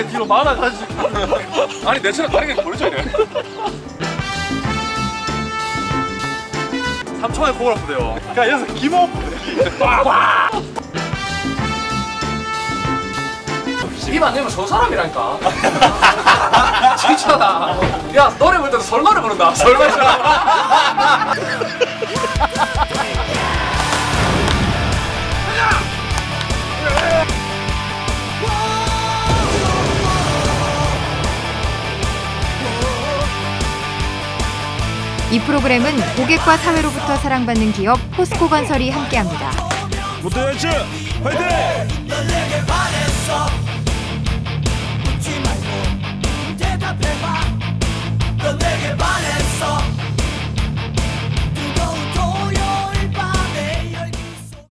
개 뒤로 많아가지고 아니 내처럼 다른 게 보여줘야 돼 3초 만에 코골 아프대요 그냥 여기서 기모 입안 내면 저 사람이라니까. 진짜다. 야 노래 부를 때도 설거를 부른다. 설거 이 프로그램은 고객과 사회로부터 사랑받는 기업 포스코 건설이 함께합니다. 무대야츠 화이팅!